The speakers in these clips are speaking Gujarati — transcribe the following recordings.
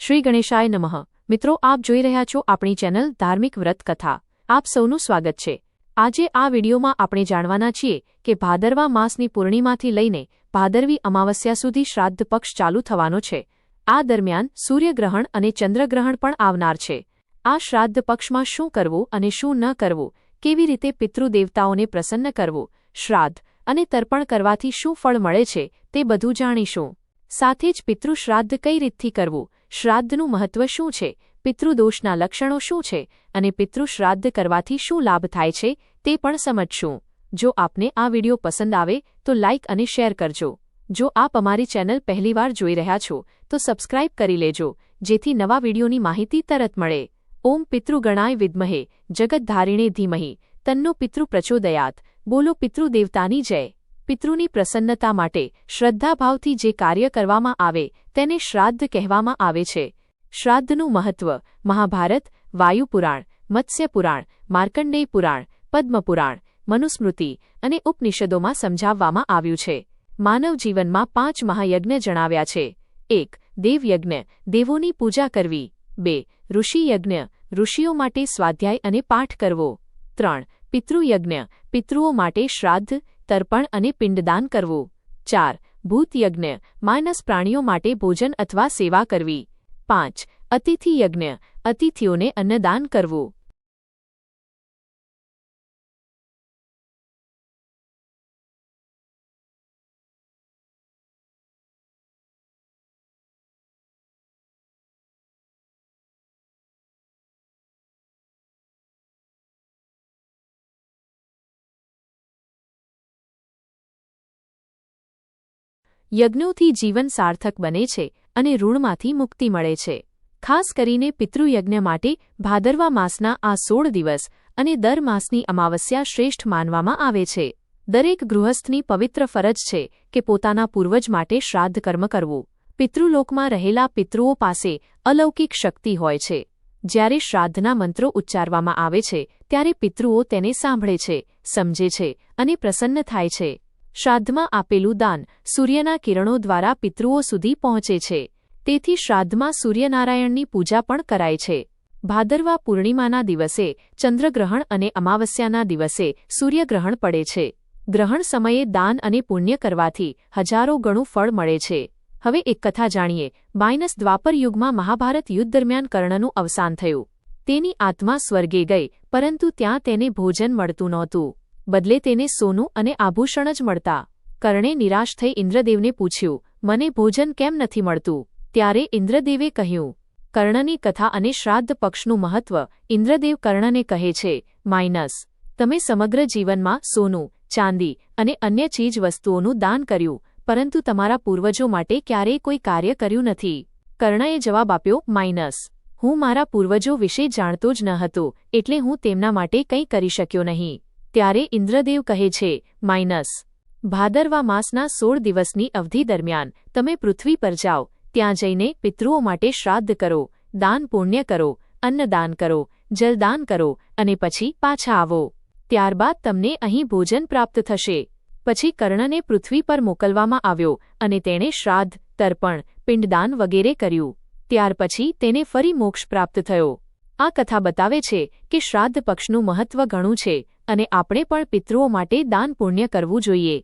શ્રી ગણેશાય નમઃ. મિત્રો, આપ જોઈ રહ્યા છો આપણી ચેનલ ધાર્મિક વ્રત કથા. આપ સૌનું સ્વાગત છે. આજે આ વિડીયોમાં આપણે જાણવાના છીએ કે ભાદરવા માસની પૂર્ણિમાથી લઈને ભાદરવી અમાવસ્યા સુધી શ્રાદ્ધ પક્ષ ચાલુ થવાનો છે. આ દરમિયાન સૂર્યગ્રહણ અને ચંદ્રગ્રહણ પણ આવનાર છે. આ શ્રાદ્ધ પક્ષમાં શું કરવું અને શું ન કરવું, કેવી રીતે પિતૃદેવતાઓને પ્રસન્ન કરવું, શ્રાદ્ધ અને તર્પણ કરવાથી શું ફળ મળે છે તે બધું જાણીશું. સાથે જ પિતૃશ્રાદ્ધ કઈ રીતથી કરવું શ્રાદ્ધનું મહત્વ શું છે? પિતૃદોષના લક્ષણો શું છે? અને પિતૃશ્રાદ્ધ કરવાથી શું લાભ થાય છે? તે પણ સમજશું. જો આપને આ વિડિયો પસંદ આવે, તો લાઇક અને શેર કરજો. જો આપ અમારી ચેનલ પહેલીવાર જોઈ રહ્યા છો, તો સબસ્ક્રાઇબ કરી લેજો, જેથી નવા વિડિયોની માહિતી તરત મળે. ઓમ પિતૃગણાય વિદ્મહે જગતધારિણે ધીમહી, તન્નો પિતૃ પ્રચોદયાત. બોલો પિતૃદેવતાની જય. પિતૃની પ્રસન્નતા માટે શ્રદ્ધાભાવથી જે કાર્ય કરવામાં આવે, તેને શ્રાદ્ધ કહેવામાં આવે છે. શ્રાદ્ધનું મહત્વ, મહાભારત, વાયુપુરાણ, મત્સ્યપુરાણ માર્કંડેય પુરાણ પદ્મપુરાણ, મનુસ્મૃતિ અને ઉપનિષદોમાં સમજાવવામાં આવ્યું છે. માનવ જીવનમાં પાંચ મહાયજ્ઞ જણાવ્યા છે. એક, દેવયજ્ઞ, દેવોની પૂજા કરવી. બે, ઋષિયજ્ઞ, ઋષિઓ માટે સ્વાધ્યાય અને પાઠ કરવો. ત્રણ, પિતૃયજ્ઞ, પિતૃઓ માટે શ્રાદ્ધ તર્પણ અને પિંડદાન કરવું. ચાર, ભૂતયજ્ઞ, માનસ પ્રાણીઓ માટે ભોજન અથવા સેવા કરવી. પાંચ અતિથિ યજ્ઞ અતિથિઓને અન્નદાન કરવું. યજ્ઞોથી જીવન સાર્થક બને છે અને ઋણમાંથી મુક્તિ મળે છે. ખાસ કરીને પિતૃયજ્ઞ માટે ભાદરવા માસના આ સોળ દિવસ અને દર માસની અમાવસ્યા શ્રેષ્ઠ માનવામાં આવે છે. દરેક ગૃહસ્થની પવિત્ર ફરજ છે કે પોતાના પૂર્વજ માટે શ્રાદ્ધ કર્મ કરવું. પિતૃલોકમાં રહેલા પિતૃઓ પાસે અલૌકિક શક્તિ હોય છે. જ્યારે શ્રાદ્ધના મંત્રો ઉચ્ચારવામાં આવે છે, ત્યારે પિતૃઓ તેને સાંભળે છે, સમજે છે અને પ્રસન્ન થાય છે. શ્રાદ્ધમાં આપેલું દાન સૂર્યના કિરણો દ્વારા પિતૃઓ સુધી પહોંચે છે. તેથી શ્રાદ્ધમાં સૂર્યનારાયણની પૂજા પણ કરાય છે. ભાદરવા પૂર્ણિમાના દિવસે, ચંદ્રગ્રહણ અને અમાવસ્યાના દિવસે સૂર્યગ્રહણ પડે છે. ગ્રહણ સમયે દાન અને પુણ્ય કરવાથી હજારો ગણું ફળ મળે છે. હવે એક કથા જાણીએ. બાયનસ દ્વાપર યુગમાં મહાભારત યુદ્ધ દરમિયાન કર્ણનું અવસાન થયું. તેની આત્મા સ્વર્ગે ગઈ, પરંતુ ત્યાં તેને ભોજન મળતું નહોતું. બદલે તેને સોનું અને આભૂષણ જ મળતા. કર્ણે નિરાશ થઈ ઇન્દ્રદેવને પૂછ્યું, મને ભોજન કેમ નથી મળતું? ત્યારે ઇન્દ્રદેવે કહ્યું, કર્ણની કથા અને શ્રાદ્ધ પક્ષનું મહત્વ ઇન્દ્રદેવ કર્ણને કહે છે, માઇનસ, તમે સમગ્ર જીવનમાં સોનું, ચાંદી અને અન્ય ચીજ વસ્તુઓનું દાન કર્યું, પરંતુ તમારા પૂર્વજો માટે ક્યારેય કોઈ કાર્ય કર્યું નથી. કર્ણએ જવાબ આપ્યો, માઇનસ, હું મારા પૂર્વજો વિશે જાણતો જ ન હતો, એટલે હું તેમના માટે કંઈ કરી શક્યો નહીં. ત્યારે ઇન્દ્રદેવ કહે છે, માઇનસ. ભાદરવા માસના સોળ દિવસની અવધિ દરમિયાન તમે પૃથ્વી પર જાઓ, ત્યાં જઈને પિતૃઓ માટે શ્રાદ્ધ કરો, દાન પુણ્ય કરો, અન્નદાન કરો, જલદાન કરો અને પછી પાછા આવો. ત્યારબાદ તમને અહીં ભોજન પ્રાપ્ત થશે. પછી કર્ણને પૃથ્વી પર મોકલવામાં આવ્યો અને તેણે શ્રાદ્ધ, તર્પણ, પિંડદાન વગેરે કર્યું. ત્યાર પછી તેને ફરી મોક્ષ પ્રાપ્ત થયો. આ કથા બતાવે છે કે શ્રાદ્ધ પક્ષનું મહત્વ ઘણું છે અને આપણે પણ પિતૃઓ માટે દાન પુણ્ય કરવું જોઈએ.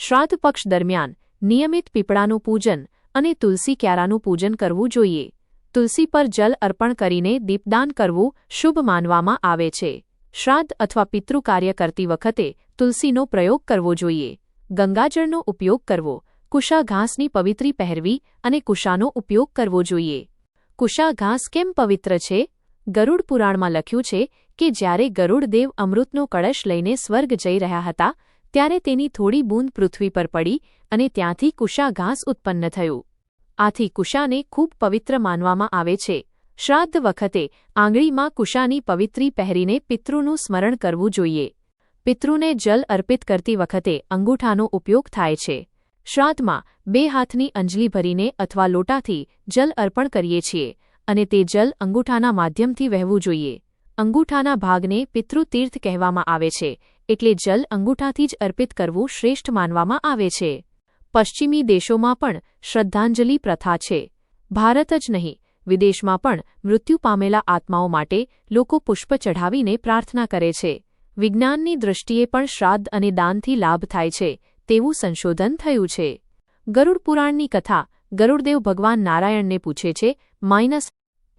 શ્રાદ્ધ પક્ષ દરમિયાન નિયમિત પીપળાનું પૂજન અને તુલસી ક્યારાનું પૂજન કરવું જોઈએ. તુલસી પર જલ અર્પણ કરીને દીપદાન કરવું શુભ માનવામાં આવે છે. શ્રાદ્ધ અથવા પિતૃ કાર્ય કરતી વખતે તુલસીનો પ્રયોગ કરવો જોઈએ. ગંગાજળનો ઉપયોગ કરવો કુશા ઘાસની પવિત્રી પહેરવી અને કુશાનો ઉપયોગ કરવો જોઈએ. કુશા ઘાસ કેમ પવિત્ર છે? ગરુડ પુરાણમાં લખ્યું છે કે જ્યારે ગરુડદેવ અમૃતનો કળશ લઈને સ્વર્ગ જઈ રહ્યા હતા, ત્યારે તેની થોડી બૂંદ પૃથ્વી પર પડી અને ત્યાંથી કુશા ઘાસ ઉત્પન્ન થયું. આથી કુશાને ખૂબ પવિત્ર માનવામાં આવે છે. શ્રાદ્ધ વખતે આંગળીમાં કુશાની પવિત્રી પહેરીને પિતૃનું સ્મરણ કરવું જોઈએ. પિતૃને જલ અર્પિત કરતી વખતે અંગૂઠાનો ઉપયોગ થાય છે. શ્રાદ્ધમાં બે હાથની અંજલી ભરીને અથવા લોટાથી જલ અર્પણ કરીએ છીએ અને તે જલ અંગૂઠાના માધ્યમથી વહેવું જોઈએ. અંગૂઠાના ભાગને પિતૃતીર્થ કહેવામાં આવે છે, એટલે જલ અંગૂઠાથી જ અર્પિત કરવું શ્રેષ્ઠ માનવામાં આવે છે. પશ્ચિમી દેશોમાં પણ શ્રદ્ધાંજલિ પ્રથા છે. ભારત જ નહીં, વિદેશમાં પણ મૃત્યુ પામેલા આત્માઓ માટે લોકો પુષ્પ ચઢાવીને પ્રાર્થના કરે છે. વિજ્ઞાનની દૃષ્ટિએ પણ શ્રાદ્ધ અને દાનથી લાભ થાય છે. તેવું સંશોધન થયું છે. ગરુડ પુરાણની કથા ગરુડદેવ ભગવાન નારાયણને પૂછે છે, માઇનસ,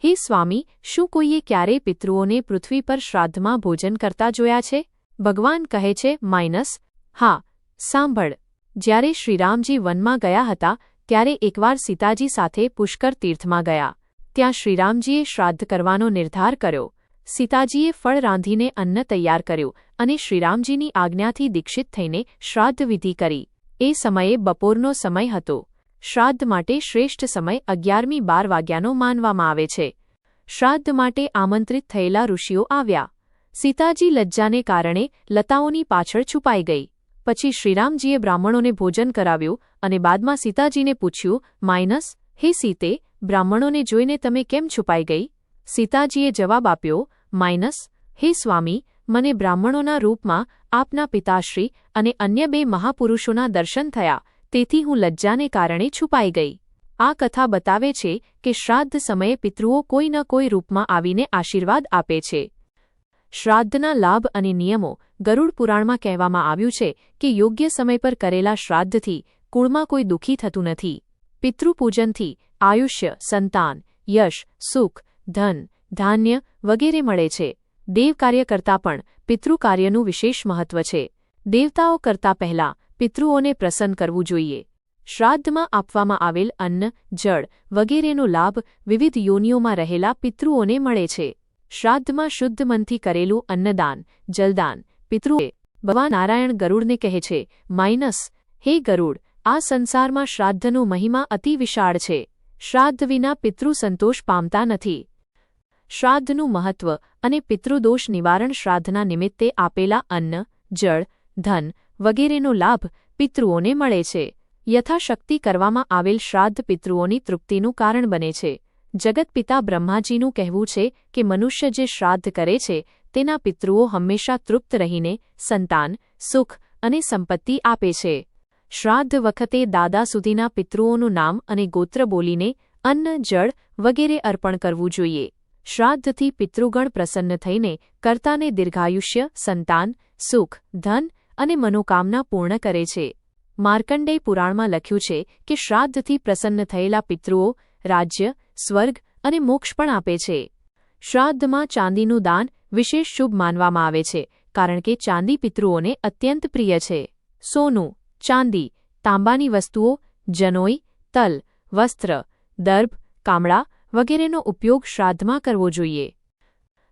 હે સ્વામી, શું કોઈએ ક્યારેય પિતૃઓને પૃથ્વી પર શ્રાદ્ધમાં ભોજન કરતા જોયા છે? ભગવાન કહે છે, માઇનસ, હા, સાંભળ. જ્યારે શ્રીરામજી વનમાં ગયા હતા, ત્યારે એકવાર સીતાજી સાથે પુષ્કર તીર્થમાં ગયા. ત્યાં શ્રીરામજીએ શ્રાદ્ધ કરવાનો નિર્ધાર કર્યો. સીતાજીએ ફળ રાંધીને અન્ન તૈયાર કર્યું અને શ્રીરામજીની આજ્ઞાથી દીક્ષિત થઈને શ્રાદ્ધ વિધિ કરી. એ સમયે બપોરનો સમય હતો. શ્રાદ્ધ માટે શ્રેષ્ઠ સમય અગિયારમી બાર વાગ્યાનો માનવામાં આવે છે. શ્રાદ્ધ માટે આમંત્રિત થયેલા ઋષિઓ આવ્યા. સીતાજી લજ્જાને કારણે લતાઓની પાછળ છુપાઈ ગઈ. પછી શ્રીરામજીએ બ્રાહ્મણોને ભોજન કરાવ્યું અને બાદમાં સીતાજીને પૂછ્યું, માઇનસ, હે સીતે, બ્રાહ્મણોને જોઈને તમે કેમ છુપાઈ ગઈ? સીતાજીએ જવાબ આપ્યો માઇનસ, હે સ્વામી, મને બ્રાહ્મણોના રૂપમાં આપના પિતાશ્રી અને અન્ય બે મહાપુરુષોના દર્શન થયા, તેથી હું લજ્જાને કારણે છુપાઈ ગઈ. આ કથા બતાવે છે કે શ્રાદ્ધ સમયે પિતૃઓ કોઈ ન કોઈ રૂપમાં આવીને આશીર્વાદ આપે છે. શ્રાદ્ધના લાભ અને નિયમો ગરુડ પુરાણમાં કહેવામાં આવ્યું છે કે યોગ્ય સમય પર કરેલા શ્રાદ્ધથી કુળમાં કોઈ દુઃખી થતું નથી. પિતૃપૂજનથી આયુષ્ય, સંતાન, યશ, સુખ, ધન ધાન્ય વગેરે મળે છે. દેવકાર્ય કરતાં પણ પિતૃકાર્યનું વિશેષ મહત્વ છે. દેવતાઓ કરતા પહેલા પિતૃઓને પ્રસન્ન કરવું જોઈએ. શ્રાદ્ધમાં આપવામાં આવેલ અન્ન, જળ વગેરેનો લાભ વિવિધ યોનિઓમાં રહેલા પિતૃઓને મળે છે. શ્રાદ્ધમાં શુદ્ધ મનથી કરેલું અન્નદાન, જલદાન પિતૃએ ભગવાન નારાયણ ગરુડને કહે છે, માઇનસ, હે ગરુડ, આ સંસારમાં શ્રાદ્ધનો મહિમા અતિ વિશાળ છે. શ્રાદ્ધ વિના પિતૃ સંતોષ પામતા નથી. શ્રાદ્ધનું મહત્વ અને પિતૃદોષ નિવારણ શ્રાદ્ધના નિમિત્તે આપેલા અન્ન, જળ, ધન વગેરેનો લાભ પિતૃઓને મળે છે. યથાશક્તિ કરવામાં આવેલ શ્રાદ્ધ પિતૃઓની તૃપ્તિનું કારણ બને છે. જગતપિતા બ્રહ્માજીનું કહેવું છે કે મનુષ્ય જે શ્રાદ્ધ કરે છે, તેના પિતૃઓ હંમેશા તૃપ્ત રહીને સંતાન, સુખ અને સંપત્તિ આપે છે. શ્રાદ્ધ વખતે દાદા સુધીના પિતૃઓનું નામ અને ગોત્ર બોલીને અન્ન, જળ વગેરે અર્પણ કરવું જોઈએ. શ્રાદ્ધથી પિતૃગણ પ્રસન્ન થઈને કર્તાને દીર્ઘાયુષ્ય, સંતાન, સુખ, ધન અને મનોકામના પૂર્ણ કરે છે. માર્કંડેય પુરાણમાં લખ્યું છે કે શ્રાદ્ધથી પ્રસન્ન થયેલા પિતૃઓ રાજ્ય, સ્વર્ગ અને મોક્ષ પણ આપે છે. શ્રાદ્ધમાં ચાંદીનું દાન વિશેષ શુભ માનવામાં આવે છે, કારણ કે ચાંદી પિતૃઓને અત્યંત પ્રિય છે. સોનું, ચાંદી, તાંબાની વસ્તુઓ, જનોઈ, તલ, વસ્ત્ર દર્ભ કામળા વગેરેનો ઉપયોગ શ્રાદ્ધમાં કરવો જોઈએ.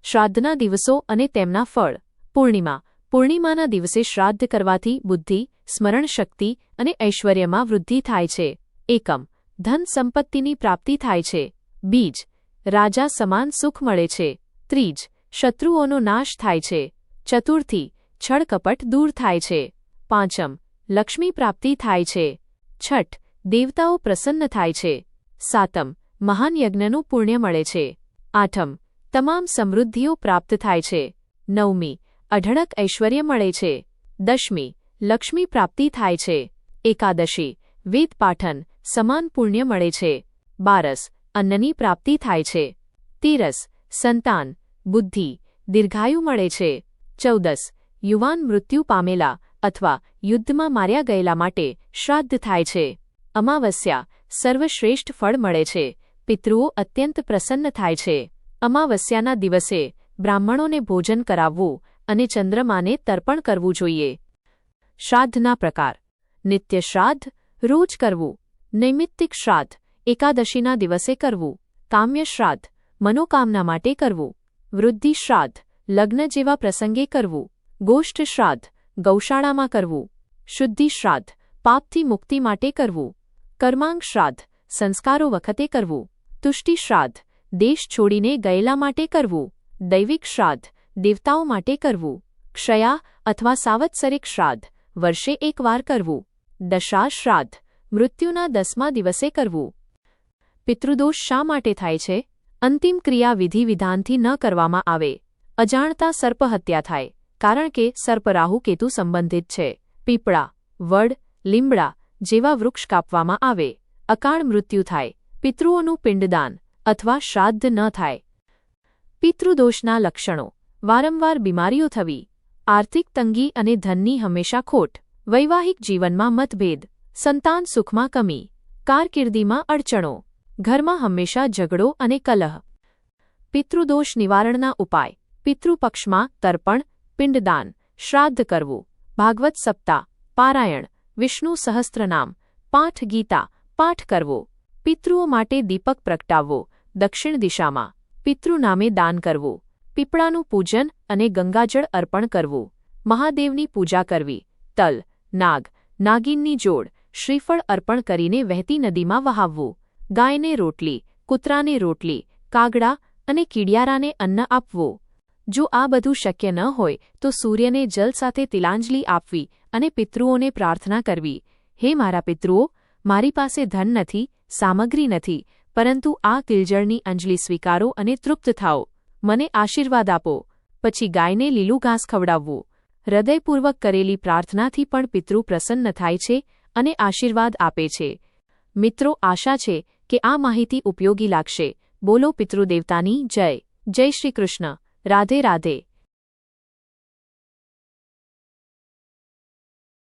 શ્રાદ્ધના દિવસો અને તેમના ફળ. પૂર્ણિમા. પૂર્ણિમાના દિવસે શ્રાદ્ધ કરવાથી બુદ્ધિ, સ્મરણ શક્તિ અને ઐશ્વર્યમાં વૃદ્ધિ થાય છે. એકમ. ધન સંપત્તિની પ્રાપ્તિ થાય છે. બીજ. રાજા સમાન સુખ મળે છે. ત્રીજ. શત્રુઓનો નાશ થાય છે. ચતુર્થી. છળકપટ દૂર થાય છે. પાંચમ. લક્ષ્મી પ્રાપ્તિ થાય છે. છઠ. દેવતાઓ પ્રસન્ન થાય છે. સાતમ. મહાન યજ્ઞનું પુણ્ય મળે છે. આઠમ, તમામ સમૃદ્ધિઓ પ્રાપ્ત થાય છે. નવમી, અઢળક ઐશ્વર્ય મળે છે. દશમી, લક્ષ્મી પ્રાપ્તિ થાય છે. એકાદશી, વેદ પાઠન સમાન પુણ્ય મળે છે. બારસ, અન્નની પ્રાપ્તિ થાય છે. તેરસ, સંતાન, બુદ્ધિ, દીર્ઘાયુ મળે છે. ચૌદસ, યુવાન મૃત્યુ પામેલા અથવા યુદ્ધમાં માર્યા ગયેલા માટે શ્રાદ્ધ થાય છે. અમાવસ્યા, સર્વશ્રેષ્ઠ ફળ મળે છે. પિતૃઓ અત્યંત પ્રસન્ન થાય છે. અમાવસ્યાના દિવસે બ્રાહ્મણોને ભોજન કરાવવું અને ચંદ્રમાને તર્પણ કરવું જોઈએ. શ્રાદ્ધના પ્રકાર. નિત્ય શ્રાદ્ધ, રોજ કરવું. નૈમિત્તિક શ્રાદ્ધ, એકાદશીના દિવસે કરવું. કામ્ય શ્રાદ્ધ, મનોકામના માટે કરવું. વૃદ્ધિ શ્રાદ્ધ, લગ્ન જેવા પ્રસંગે કરવું. ગોષ્ઠ શ્રાદ્ધ, ગૌશાળામાં કરવું. શુદ્ધિ શ્રાદ્ધ, પાપથી મુક્તિ માટે કરવું. કર્માંગ શ્રાદ્ધ, સંસ્કારો વખતે કરવું. તુષ્ટિ શ્રાદ્ધ, દેશ છોડીને ગયેલા માટે કરવું, દૈવિક શ્રાદ્ધ, દેવતાઓ માટે કરવું, ક્ષયા અથવા સાવત્સરિક શ્રાદ્ધ, વર્ષે એકવાર કરવું, દશા શ્રાદ્ધ, મૃત્યુના દસમા દિવસે કરવું. પિતૃદોષ શા માટે થાય છે? અંતિમ ક્રિયા વિધિ વિધાનથી ન કરવામાં આવે. અજાણતા સર્પહત્યા થાય, કારણ કે સર્પરાહુ કેતુ સંબંધિત છે. પીપળા, વડ, લીમડા જેવા વૃક્ષ કાપવામાં આવે. અકાળ મૃત્યુ થાય. પિતૃઓનું પિંડદાન અથવા શ્રાદ્ધ ન થાય. પિતૃદોષના લક્ષણો. વારંવાર બીમારીઓ થવી, આર્થિક તંગી અને ધનની હંમેશા ખોટ, વૈવાહિક જીવનમાં મતભેદ, સંતાન સુખમાં કમી, કારકિર્દીમાં અડચણો, ઘરમાં હંમેશા ઝઘડો અને કલહ. પિતૃદોષ નિવારણના ઉપાય. પિતૃપક્ષમાં તર્પણ, પિંડદાન, શ્રાદ્ધ કરવું, ભાગવત સપ્તાહ, પારાયણ, વિષ્ણુ સહસ્ત્રનામ પાઠ ગીતા, પાઠ કરવો. પિતૃઓ માટે દીપક પ્રગટાવવો, દક્ષિણ દિશામાં પિતૃ નામે દાન કરવું, પીપળાનું પૂજન અને ગંગાજળ અર્પણ કરવું, મહાદેવની પૂજા કરવી, તલ, નાગ, નાગિનની જોડ, શ્રીફળ અર્પણ કરીને વહેતી નદીમાં વહાવવું, ગાયને રોટલી, કૂતરાને રોટલી, કાગડા અને કીડિયારાને અન્ન આપવું. જો આ બધું શક્ય ન હોય, તો સૂર્યને જલ સાથે તિલાંજલિ આપવી અને પિતૃઓને પ્રાર્થના કરવી. હે મારા પિતૃઓ, મારી પાસે ધન નથી સામગ્રી નથી, પરંતુ આ કિલજળની અંજલિ સ્વીકારો અને તૃપ્ત થાઓ. મને આશીર્વાદ આપો. પછી ગાયને લીલું ઘાસ ખવડાવવું. હૃદયપૂર્વક કરેલી પ્રાર્થનાથી પણ પિતૃ પ્રસન્ન થાય છે અને આશીર્વાદ આપે છે. મિત્રો, આશા છે કે આ માહિતી ઉપયોગી લાગશે. બોલો પિતૃદેવતાની જય. જય શ્રી કૃષ્ણ. રાધે રાધે.